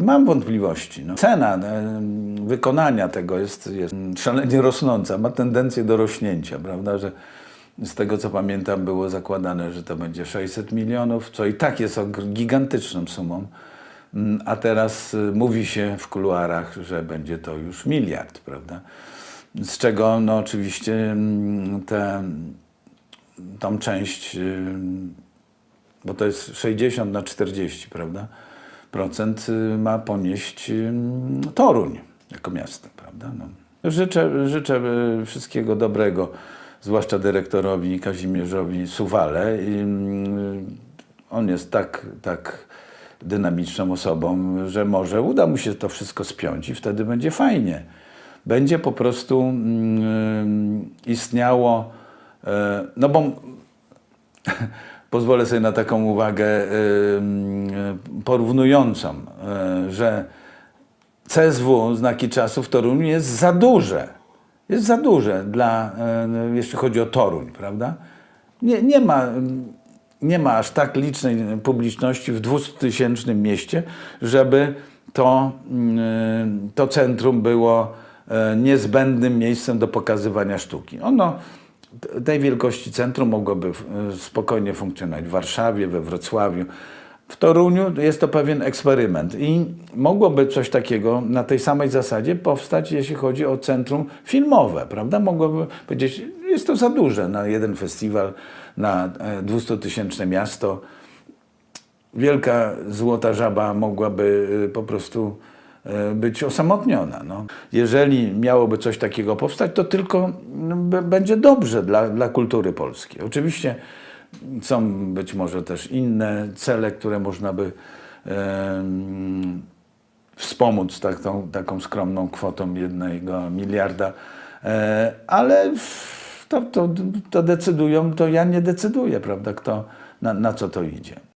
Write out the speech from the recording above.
Mam wątpliwości. No. Cena e, wykonania tego jest, jest szalenie rosnąca, ma tendencję do rośnięcia, prawda, że z tego co pamiętam było zakładane, że to będzie 600 milionów, co i tak jest gigantyczną sumą, Mm, a teraz y, mówi się w kuluarach, że będzie to już miliard, prawda, z czego no oczywiście mm, te, tą część y, bo to jest 60 na 40, prawda? Procent y, ma ponieść ym, Toruń jako miasto, prawda? No. Życzę, życzę y, wszystkiego dobrego, zwłaszcza dyrektorowi Kazimierzowi Suwale. On jest tak, tak dynamiczną osobą, że może uda mu się to wszystko spiąć i wtedy będzie fajnie. Będzie po prostu ym, istniało, e, no bo pozwolę sobie na taką uwagę porównującą, y, że CSW, znaki czasu w Toruniu jest za duże. Jest za duże, dla, y, jeśli chodzi o Toruń, prawda? Nie, nie, ma, nie ma aż tak licznej publiczności w 200-tysięcznym mieście, żeby to, to centrum było y, niezbędnym miejscem do pokazywania sztuki. Ono tej wielkości centrum mogłoby y, spokojnie funkcjonować w Warszawie, we Wrocławiu. W Toruniu jest to pewien eksperyment i mogłoby coś takiego na tej samej zasadzie powstać, jeśli chodzi o centrum filmowe, prawda? Mogłoby powiedzieć, jest to za duże na jeden festiwal, na 200-tysięczne miasto. Wielka złota żaba mogłaby y, po prostu być osamotniona. No. Jeżeli miałoby coś takiego powstać, to tylko no, będzie dobrze dla, dla kultury polskiej. Oczywiście są być może też inne cele, które można by em, wspomóc taką, taką skromną kwotą jednego miliarda, e, ale to, to, to decydują, to ja nie decyduję, prawda, kto, na, na co to idzie.